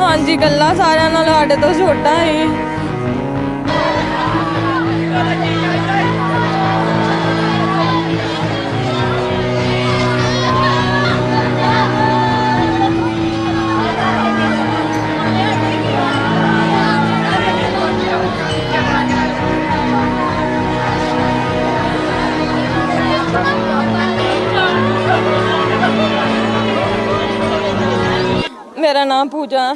ਹਾਂਜੀ ਗੱਲਾਂ ਸਾਰਿਆਂ ਨਾਲ ਸਾਡੇ ਤੋਂ ਛੋਟਾ ਸੀ ਮੇਰਾ ਨਾਮ ਪੂਜਾ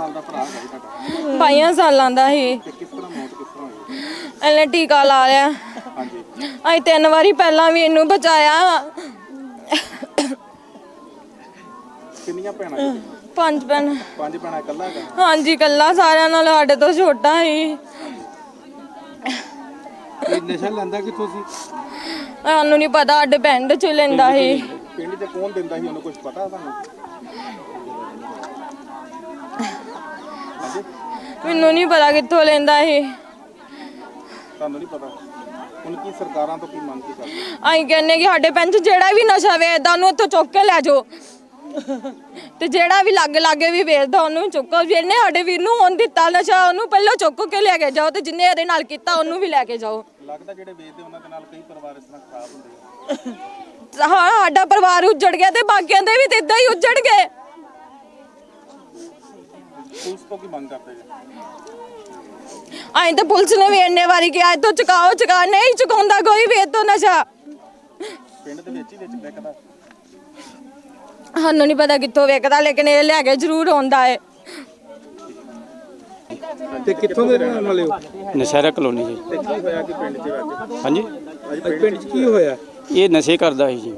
ਸਾਲ ਦਾ ਭਰਾ ਹੈ ਤੁਹਾਡਾ? ਬਾਈਆਂ ਸਾਲਾਂ ਦਾ ਸੀ ਤੇ ਕਿਸ ਤਰ੍ਹਾਂ ਮੌਤ ਕਿਸ ਤਰ੍ਹਾਂ ਹੋਈ? ਇਹਨੇ ਟੀਕਾ ਲਾ ਲਿਆ। ਹਾਂਜੀ। ਅਸੀਂ ਤਿੰਨ ਵਾਰੀ ਪਹਿਲਾਂ ਵੀ ਇਹਨੂੰ ਬਚਾਇਆ। ਕਿੰਨੀਆਂ ਭੈਣਾਂ ਜੀ? ਪੰਜ ਭੈਣ। ਪੰਜ ਭੈਣਾਂ ਇਕੱਲਾ ਹੈਗਾ? ਹਾਂਜੀ ਗੱਲਾਂ ਸਾਰਿਆਂ ਨਾਲ ਸਾਡੇ ਤੋਂ ਛੋਟਾ ਸੀ ਇਹ ਨਸ਼ਾ ਲੈਂਦਾ ਕਿੱਥੋਂ ਸੀ? ਸਾਨੂੰ ਨਹੀਂ ਪਤਾ ਸਾਡੇ ਪਿੰਡ ਚ ਲੈਂਦਾ ਸੀ ਪਿੰਡ 'ਚ ਕੌਣ ਦਿੰਦਾ ਸੀ? ਉਹਨੂੰ ਕੁਝ ਪਤਾ ਤੁਹਾਨੂੰ? ਮੈਨੂੰ ਨਹੀਂ ਪਤਾ ਕਿੱਥੋਂ ਲੈਂਦਾ ਸੀ ਤੁਹਾਨੂੰ ਨਹੀਂ ਪਤਾ? ਹੁਣ ਕੀ ਸਰਕਾਰਾਂ ਤੋਂ ਕੀ ਮੰਗ ਕੀ ਕਰਦੇ? ਅਸੀਂ ਕਹਿੰਨੇ ਕਿ ਸਾਡੇ ਪਿੰਡ 'ਚ ਜਿਹੜਾ ਵੀ ਨਸ਼ਾ ਵੇਚਦਾ ਉਹਨੂੰ ਇੱਥੋਂ ਚੁੱਕ ਕੇ ਲੈ ਜਾਓ। ਤੇ ਜਿਹੜਾ ਵੀ ਲਾਗੇ ਲਾਗੇ ਵੀ ਵੇਚਦਾ ਉਹਨੂੰ ਚੁੱਕੋ। ਜਿਹਨੇ ਸਾਡੇ ਵੀਰ ਨੂੰ ਹੁਣ ਦਿੱਤਾ ਨਸ਼ਾ ਉਹਨੂੰ ਪਹਿਲਾਂ ਚੁੱਕ ਕੇ ਲੈ ਕੇ ਜਾਓ ਤੇ ਜਿੰਨੇ ਇਹਦੇ ਨਾਲ ਕੀਤਾ ਉਹਨੂੰ ਵੀ ਲੈ ਕੇ ਜਾਓ। ਲੱਗਦਾ ਜਿਹੜੇ ਵੇਚਦੇ ਉਹਨਾਂ ਦੇ ਨਾਲ ਕਈ ਪਰਿਵਾਰ ਇਸ ਤਰ੍ਹਾਂ ਖਰਾਬ ਹੁੰਦੇ ਆ। ਹਾਂ ਸਾਡਾ ਪਰਿਵਾਰ ਉੱਜੜ ਗਿਆ ਤੇ ਬਾਕੀਆਂ ਦੇ ਵੀ ਤੇ ਇਦਾਂ ਹੀ ਉੱਜੜ ਗਏ। ਪੁਲਿਸ ਤੋਂ ਕੀ ਮੰਗ ਕਰਦੇ ਜੀ? ਅਸੀਂ ਤਾਂ ਪੁਲਿਸ ਨੇ ਵੀ ਇੰਨੇ ਵਾਰੀ ਕਿਹਾ ਇਹ ਤੋਂ ਚੁਕਾਓ ਚੁਕਾ ਨਹੀਂ ਚੁਕਾਉਂਦਾ ਕੋਈ ਵੀ ਇਹ ਤੋਂ ਨਸ਼ਾ। ਪਿੰਡ ਦੇ ਵਿੱਚ ਹੀ ਵਿੱਚ ਵਿਕਦਾ ਸਾਨੂੰ ਨਹੀਂ ਪਤਾ ਕਿੱਥੋਂ ਵੇਚਦਾ ਲੇਕਿਨ ਇਹ ਲੈ ਕੇ ਜ਼ਰੂਰ ਆਉਂਦਾ ਹੈ ਤੇ ਕਿੱਥੋਂ ਦੇ ਰਹਿਣ ਵਾਲੇ ਹੋ? ਨਸ਼ਹਿਰਾ ਕਲੋਨੀ ਜੀ। ਤੇ ਕੀ ਹੋਇਆ ਕਿ ਪਿੰਡ 'ਚ ਅੱਜ ਹਾਂਜੀ? ਅੱਜ ਪਿੰਡ 'ਚ ਕੀ ਹੋਇਆ? ਇਹ ਨਸ਼ੇ ਕਰਦਾ ਸੀ ਜੀ।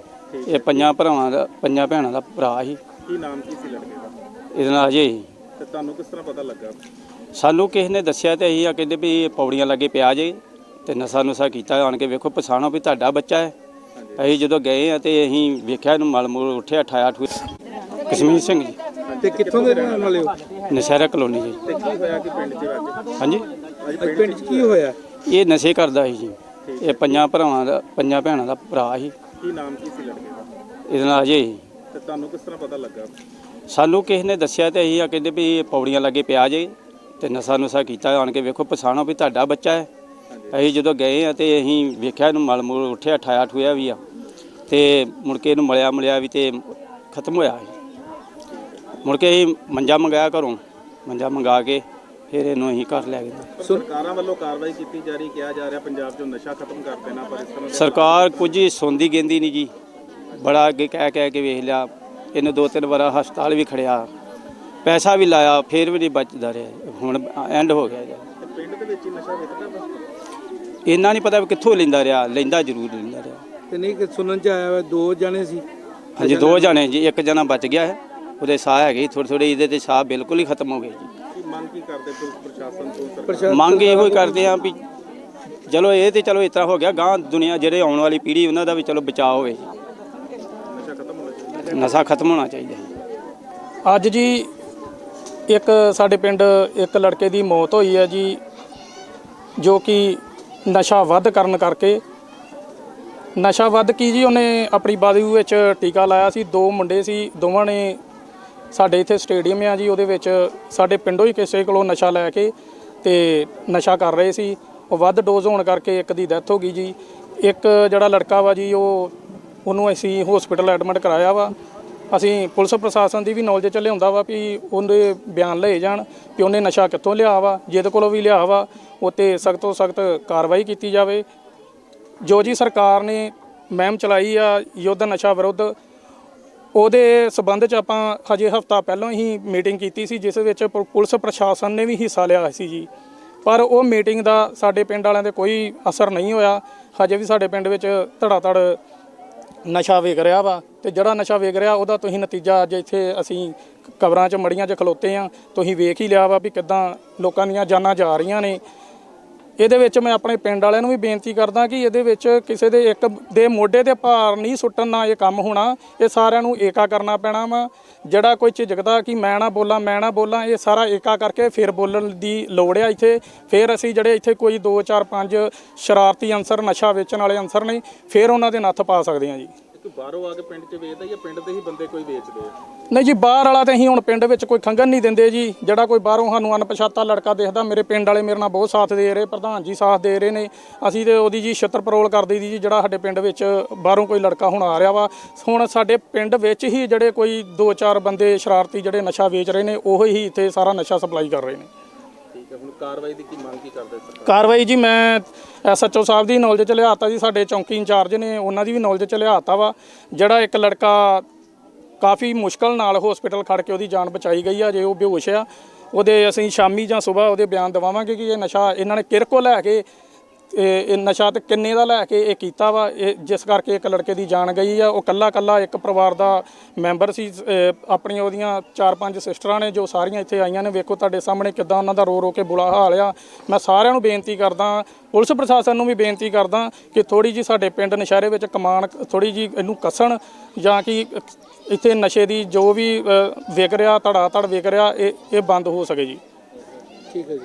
ਇਹ ਪੰਜਾਂ ਭਰਾਵਾਂ ਦਾ ਪੰਜਾਂ ਭੈਣਾਂ ਦਾ ਭਰਾ ਸੀ। ਕੀ ਨਾਮ ਕੀ ਸੀ ਲੜਕੇ ਦਾ? ਇਹਦੇ ਨਾਲ ਅਜੇ ਸੀ। ਤੇ ਤੁਹਾਨੂੰ ਕਿਸ ਤਰ੍ਹਾਂ ਪਤਾ ਲੱਗਾ? ਸਾਨੂੰ ਕਿਸੇ ਨੇ ਦੱਸਿਆ ਤੇ ਅਸੀਂ ਆ ਕਹਿੰਦੇ ਵੀ ਇਹ ਪੌੜੀਆਂ ਲੱਗੇ ਪਿਆ ਜੇ ਤੇ ਨਸ਼ਾ ਨੁਸ਼ਾ ਕੀਤਾ। ਆਣ ਕੇ ਵੇਖੋ ਪਛਾਣੋ ਵੀ ਤੁਹਾਡਾ ਬੱਚਾ ਹੈ। ਅਸੀਂ ਜਦੋਂ ਗਏ ਆ ਤੇ ਅਸੀਂ ਵੇਖਿਆ ਇਹਨੂੰ ਮਲ ਮੂਲ ਉੱਠਿਆ ਠਾਇਆ ਠੂ ਕਸ਼ਮੀਰ ਸਿੰਘ ਜੀ। ਤੇ ਕਿੱਥੋਂ ਦੇ ਰਹਿਣ ਵਾਲੇ ਹੋ? ਨਸ਼ਹਿਰਾ ਕਲੋਨੀ ਜੀ। ਤੇ ਕੀ ਹੋਇਆ ਕਿ ਪਿੰਡ 'ਚ ਅੱਜ ਹਾਂਜੀ। ਅੱਜ ਪਿੰਡ 'ਚ ਕੀ ਹੋਇਆ? ਇਹ ਨਸ਼ੇ ਕਰਦਾ ਸੀ ਜੀ। ਇਹ ਪੰਜਾਂ ਭਰਾਵਾਂ ਦਾ ਪੰਜਾਂ ਭੈਣਾਂ ਦਾ ਭਰਾ ਸੀ। ਕੀ ਨਾਮ ਕੀ ਸੀ ਲੜਕੇ ਦਾ? ਇਹਦੇ ਨਾਲ ਅਜੇ ਸੀ। ਤੇ ਤੁਹਾਨੂੰ ਕਿਸ ਤਰ੍ਹਾਂ ਪਤਾ ਲੱਗਾ? ਸਾਨੂੰ ਕਿਸੇ ਨੇ ਦੱਸਿਆ ਤੇ ਅਸੀਂ ਆ ਕਹਿੰਦੇ ਵੀ ਇਹ ਪੌੜੀਆਂ ਲੱਗੇ ਪਿਆ ਜੇ ਤੇ ਨਸ਼ਾ ਨੁਸ਼ਾ ਕੀਤਾ ਆਣ ਕੇ ਵੇਖੋ ਪਛਾਣੋ ਵੀ ਤੁਹਾਡਾ ਬੱਚਾ ਹੈ। ਅਸੀਂ ਜਦੋਂ ਗਏ ਆ ਤੇ ਅਸੀਂ ਵੇਖਿਆ ਇਹਨੂੰ ਮਲ ਮੂਲ ਉੱਠਿਆ ਠਾਇਆ ਠੂਇਆ ਵੀ ਆ ਤੇ ਮੁੜ ਕੇ ਇਹਨੂੰ ਮਲਿਆ ਮਲਿਆ ਵੀ ਤੇ ਖਤਮ ਹੋਇਆ ਮੁੜ ਕੇ ਅਸੀਂ ਮੰਜਾ ਮੰਗਾਇਆ ਘਰੋਂ ਮੰਜਾ ਮੰਗਾ ਕੇ ਫਿਰ ਇਹਨੂੰ ਅਸੀਂ ਘਰ ਲੈ ਗਏ। ਸਰਕਾਰਾਂ ਵੱਲੋਂ ਕਾਰਵਾਈ ਕੀਤੀ ਜਾ ਰਹੀ ਕਿਹਾ ਜਾ ਰਿਹਾ ਪੰਜਾਬ 'ਚੋਂ ਨਸ਼ਾ ਖਤਮ ਕਰ ਦੇਣਾ ਪਰ ਇਸ ਤਰ੍ਹਾਂ ਸਰਕਾਰ ਕੁਝ ਸੁਣਦੀ ਗਿੰਦੀ ਨਹੀਂ ਜੀ। ਬੜਾ ਅੱਗੇ ਕਹਿ ਕਹਿ ਕੇ ਵੇਖ ਲਿਆ ਇਹਨੂੰ ਦੋ ਤਿੰਨ ਵਾਰ ਹਸਪਤਾਲ ਵੀ ਖੜਿਆ। ਪੈਸਾ ਵੀ ਲਾਇਆ ਫਿਰ ਵੀ ਨਹੀਂ ਬਚਦਾ ਰਿਹਾ। ਹੁਣ ਐਂਡ ਹੋ ਗਿਆ ਜੀ। ਤੇ ਪਿੰਡ ਦੇ ਵਿੱਚ ਹੀ ਨਸ਼ਾ ਵਿਕਦਾ ਵਾ ਇੰਨਾ ਨਹੀਂ ਪਤਾ ਵੀ ਕਿੱਥੋਂ ਲੈਂਦਾ ਰਿਹਾ ਲੈਂਦਾ ਜ਼ਰੂਰ ਲੈਂਦਾ ਰਿਹਾ। ਤੇ ਨਹੀਂ ਕਿ ਸੁਣਨ ਚ ਆਇਆ ਵਾ ਦੋ ਜਣੇ ਸੀ। ਹਾਂਜੀ ਦੋ ਜਣੇ ਜੀ ਇੱਕ ਜਣਾ ਬਚ ਗਿਆ ਹੈ ਉਹਦੇ ਸਾਹ ਹੈਗੇ ਥੋੜੇ ਥੋੜੇ ਇਹਦੇ ਤੇ ਸਾਹ ਬਿਲਕੁਲ ਹੀ ਖਤਮ ਹੋ ਗਏ ਜੀ। ਮੰਗ ਕੀ ਕਰਦੇ ਪੁਲਿਸ ਪ੍ਰਸ਼ਾਸਨ ਤੋਂ? ਸਰਕਾਰ ਪ੍ਰਸ਼ਾਸਨ ਮੰਗ ਇਹੋ ਹੀ ਕਰਦੇ ਆ ਵੀ ਚਲੋ ਇਹ ਤੇ ਚਲੋ ਇਸ ਤਰ੍ਹਾਂ ਹੋ ਗਿਆ ਗਾਂ ਦੁਨੀਆ ਜਿਹੜੇ ਆਉਣ ਵਾਲੀ ਪੀੜ੍ਹੀ ਉਹਨਾਂ ਦਾ ਵੀ ਚਲੋ ਬਚਾਅ ਹੋਵੇ ਜੀ ਨਸ਼ਾ ਖਤਮ ਹੋਣਾ ਚਾਹੀਦਾ ਨਸ਼ਾ ਖਤਮ ਹੋਣਾ ਚਾਹੀਦਾ। ਜੀ ਅੱਜ ਜੀ ਇੱਕ ਸਾਡੇ ਪਿੰਡ ਇੱਕ ਲੜਕੇ ਦੀ ਮੌਤ ਹੋਈ ਹੈ ਜੀ, ਜੋ ਕਿ ਨਸ਼ਾ ਵੱਧ ਕਰਨ ਕਰਕੇ। ਨਸ਼ਾ ਵੱਧ ਕੀ ਜੀ, ਉਹਨੇ ਆਪਣੀ ਬਾਡੀ ਵਿੱਚ ਟੀਕਾ ਲਾਇਆ ਸੀ, ਦੋ ਮੁੰਡੇ ਸੀ, ਦੋਵਾਂ ਨੇ ਸਾਡੇ ਇੱਥੇ ਸਟੇਡੀਅਮ ਆ ਜੀ, ਉਹਦੇ ਵਿੱਚ ਸਾਡੇ ਪਿੰਡੋਂ ਹੀ ਕਿਸੇ ਕੋਲੋਂ ਨਸ਼ਾ ਲੈ ਕੇ ਤੇ ਨਸ਼ਾ ਕਰ ਰਹੇ ਸੀ। ਉਹ ਵੱਧ ਡੋਜ਼ ਹੋਣ ਕਰਕੇ ਇੱਕ ਦੀ ਡੈਥ ਹੋ ਗਈ ਜੀ। ਇੱਕ ਜਿਹੜਾ ਲੜਕਾ ਵਾ ਜੀ, ਉਹ ਉਹਨੂੰ ਅਸੀਂ ਹਸਪੀਟਲ ਐਡਮਿਟ ਕਰਾਇਆ ਵਾ। ਅਸੀਂ ਪੁਲਿਸ ਪ੍ਰਸ਼ਾਸਨ ਦੀ ਵੀ ਨੌਲੇਜ ਚ ਲਿਆਉਂਦਾ ਵਾ ਵੀ ਉਹਦੇ ਬਿਆਨ ਲਏ ਜਾਣ ਕਿ ਉਹਨੇ ਨਸ਼ਾ ਕਿੱਥੋਂ ਲਿਆ ਵਾ, ਜਿਹਦੇ ਕੋਲੋਂ ਵੀ ਲਿਆ ਵਾ ਉਹ 'ਤੇ ਸਖਤ ਤੋਂ ਸਖਤ ਕਾਰਵਾਈ ਕੀਤੀ ਜਾਵੇ। ਜੋ ਜੀ ਸਰਕਾਰ ਨੇ ਮਹਿਮ ਚਲਾਈ ਆ ਯੁੱਧ ਨਸ਼ਾ ਵਿਰੁੱਧ, ਉਹਦੇ ਸਬੰਧ ਚ ਆਪਾਂ ਹਜੇ ਹਫਤਾ ਪਹਿਲਾਂ ਹੀ ਮੀਟਿੰਗ ਕੀਤੀ ਸੀ, ਜਿਸ ਵਿੱਚ ਪ- ਪੁਲਿਸ ਪ੍ਰਸ਼ਾਸਨ ਨੇ ਵੀ ਹਿੱਸਾ ਲਿਆ ਸੀ ਜੀ। ਪਰ ਉਹ ਮੀਟਿੰਗ ਦਾ ਸਾਡੇ ਪਿੰਡ ਵਾਲਿਆਂ ਤੇ ਕੋਈ ਅਸਰ ਨਹੀਂ ਹੋਇਆ। ਹਜੇ ਵੀ ਸਾਡੇ ਪਿੰਡ ਵਿੱਚ ਧੜਾ ਧੜ ਨਸ਼ਾ ਵੇਗ ਰਿਹਾ ਵਾ ਤੇ ਜਿਹੜਾ ਨਸ਼ਾ ਵੇਗ ਰਿਹਾ ਉਹਦਾ ਤੁਸੀਂ ਨਤੀਜਾ ਅੱਜ ਇੱਥੇ ਅਸੀਂ ਕਬਰਾਂ 'ਚ ਮੜੀਆਂ 'ਚ ਖਲੋਤੇ ਆ। ਤੁਸੀਂ ਵੇਖ ਹੀ ਲਿਆ ਵਾ ਵੀ ਕਿੱਦਾਂ ਲੋਕਾਂ ਦੀਆਂ ਜਾਨਾਂ ਜਾ ਰਹੀਆਂ ਨੇ। ਇਹਦੇ ਵਿੱਚ ਮੈਂ ਆਪਣੇ ਪਿੰਡ ਵਾਲਿਆਂ ਨੂੰ ਵੀ ਬੇਨਤੀ ਕਰਦਾ ਕਿ ਇਹਦੇ ਵਿੱਚ ਕਿਸੇ ਦੇ ਇੱਕ ਦੇ ਮੋਢੇ ਤੇ ਭਾਰ ਨਹੀਂ ਸੁੱਟਣ ਨਾਲ ਇਹ ਕੰਮ ਹੋਣਾ, ਇਹ ਸਾਰਿਆਂ ਨੂੰ ਏਕਾ ਕਰਨਾ ਪੈਣਾ ਵਾ। ਜਿਹੜਾ ਕੋਈ ਝਿਜਕਦਾ ਕਿ ਮੈਂ ਨਾ ਬੋਲਾਂ, ਮੈਂ ਨਾ ਬੋਲਾਂ, ਇਹ ਸਾਰਾ ਏਕਾ ਕਰਕੇ ਫਿਰ ਬੋਲਣ ਦੀ ਲੋੜ ਆ ਇੱਥੇ। ਫਿਰ ਅਸੀਂ ਜਿਹੜੇ ਇੱਥੇ ਕੋਈ 2 4 5 ਸ਼ਰਾਰਤੀ ਅੰਸਰ ਨਸ਼ਾ ਵੇਚਣ ਵਾਲੇ ਅੰਸਰ ਨੇ, ਫਿਰ ਉਹਨਾਂ ਦੇ ਨੱਥ ਪਾ ਸਕਦੇ ਹਾਂ ਜੀ। ਕੋਈ ਬਾਹਰੋਂ ਆ ਕੇ ਪਿੰਡ 'ਚ ਵੇਚਦਾ ਜਾਂ ਪਿੰਡ ਦੇ ਹੀ ਬੰਦੇ ਕੋਈ ਵੇਚਦੇ ਆ? ਨਹੀਂ ਜੀ, ਬਾਹਰ ਵਾਲਾ ਤੇ ਅਸੀਂ ਹੁਣ ਪਿੰਡ ਵਿੱਚ ਕੋਈ ਖੰਗਨ ਨਹੀਂ ਦਿੰਦੇ ਜੀ। ਜਿਹੜਾ ਕੋਈ ਬਾਹਰੋਂ ਸਾਨੂੰ ਅਣਪਛਾਤਾ ਲੜਕਾ ਦੇਖਦਾ, ਮੇਰੇ ਪਿੰਡ ਵਾਲੇ ਮੇਰੇ ਨਾਲ ਬਹੁਤ ਸਾਥ ਦੇ ਰਹੇ, ਪ੍ਰਧਾਨ ਜੀ ਸਾਥ ਦੇ ਰਹੇ ਨੇ। ਅਸੀਂ ਤੇ ਉਹਦੀ ਜੀ ਛਿੱਤਰ ਪਰੋਲ ਕਰਦੇ ਦੀ ਜੀ, ਜਿਹੜਾ ਸਾਡੇ ਪਿੰਡ ਵਿੱਚ ਬਾਹਰੋਂ ਕੋਈ ਲੜਕਾ ਹੁਣ ਆ ਰਿਹਾ ਵਾ। ਹੁਣ ਸਾਡੇ ਪਿੰਡ ਵਿੱਚ ਹੀ ਜਿਹੜੇ ਕੋਈ 2-4 ਬੰਦੇ ਸ਼ਰਾਰਤੀ ਜਿਹੜੇ ਨਸ਼ਾ ਵੇਚ ਰਹੇ ਨੇ, ਉਹ ਹੀ ਇੱਥੇ ਸਾਰਾ ਨਸ਼ਾ ਸਪਲਾਈ ਕਰ ਰਹੇ ਨੇ। ਠੀਕ ਹੈ, ਹੁਣ ਕਾਰਵਾਈ ਦੀ ਕੀ ਮੰਗ ਕੀ ਕਰਦੇ ਸਰਕਾਰ? ਕਾਰਵਾਈ ਜੀ, ਮੈਂ ਐਸਐਚਓ ਸਾਹਿਬ ਦੀ ਨੌਲੇਜ ਚ ਲਿਆਤਾ ਜੀ, ਸਾਡੇ ਚੌਂਕੀ ਇੰਚਾਰਜ ਨੇ, ਉਹਨਾਂ ਦੀ ਵੀ ਨੌਲੇਜ ਚ ਲਿਆਤਾ ਵਾ। ਜਿਹੜਾ ਇੱਕ ਲੜਕਾ ਕਾਫੀ ਮੁਸ਼ਕਲ ਨਾਲ ਹਸਪੀਟਲ ਖੜ ਕੇ ਉਹਦੀ ਜਾਨ ਬਚਾਈ ਗਈ ਆ, ਜੇ ਉਹ ਬੇਹੋਸ਼ ਆ, ਉਹਦੇ ਅਸੀਂ ਸ਼ਾਮੀ ਜਾਂ ਸਵੇਰ ਉਹਦੇ ਬਿਆਨ ਦਵਾਵਾਂਗੇ ਕਿ ਇਹ ਨਸ਼ਾ ਇਹਨਾਂ ਨੇ ਕਿਰਕੋ ਲੈ ਕੇ ਇਹ ਇਹ ਨਸ਼ਾ ਤੇ ਕਿੰਨੇ ਦਾ ਲੈ ਕੇ ਇਹ ਕੀਤਾ ਵਾ? ਇਹ ਜਿਸ ਕਰਕੇ ਇੱਕ ਲੜਕੇ ਦੀ ਜਾਨ ਗਈ ਆ, ਉਹ ਕੱਲਾ ਕੱਲਾ ਇੱਕ ਪਰਿਵਾਰ ਦਾ ਮੈਂਬਰ ਸੀ ਆਪਣੀਆਂ ਉਹਦੀਆਂ ਚਾਰ ਪੰਜ ਸਿਸਟਰਾਂ ਨੇ ਜੋ ਸਾਰੀਆਂ ਇੱਥੇ ਆਈਆਂ ਨੇ। ਵੇਖੋ ਤੁਹਾਡੇ ਸਾਹਮਣੇ ਕਿੱਦਾਂ ਉਹਨਾਂ ਦਾ ਰੋ ਰੋ ਕੇ ਬੁਰਾ ਹਾਲ ਆ। ਮੈਂ ਸਾਰਿਆਂ ਨੂੰ ਬੇਨਤੀ ਕਰਦਾ, ਪੁਲਿਸ ਪ੍ਰਸ਼ਾਸਨ ਨੂੰ ਵੀ ਬੇਨਤੀ ਕਰਦਾ ਕਿ ਥੋੜੀ ਜੀ ਸਾਡੇ ਪਿੰਡ ਨਸ਼ਹਿਰੇ ਵਿੱਚ ਕਮਾਨ ਥੋੜੀ ਜੀ ਇਹਨੂੰ ਕੱਸਣ ਜਾਂ ਕਿ ਇੱਥੇ ਨਸ਼ੇ ਦੀ ਜੋ ਵੀ ਵਿਕ ਰਿਹਾ ਧੜਾ ਧੜ ਵਿਕ ਰਿਹਾ, ਇਹ ਇਹ ਬੰਦ ਹੋ ਸਕੇ ਜੀ। ਠੀਕ ਹੈ ਜੀ।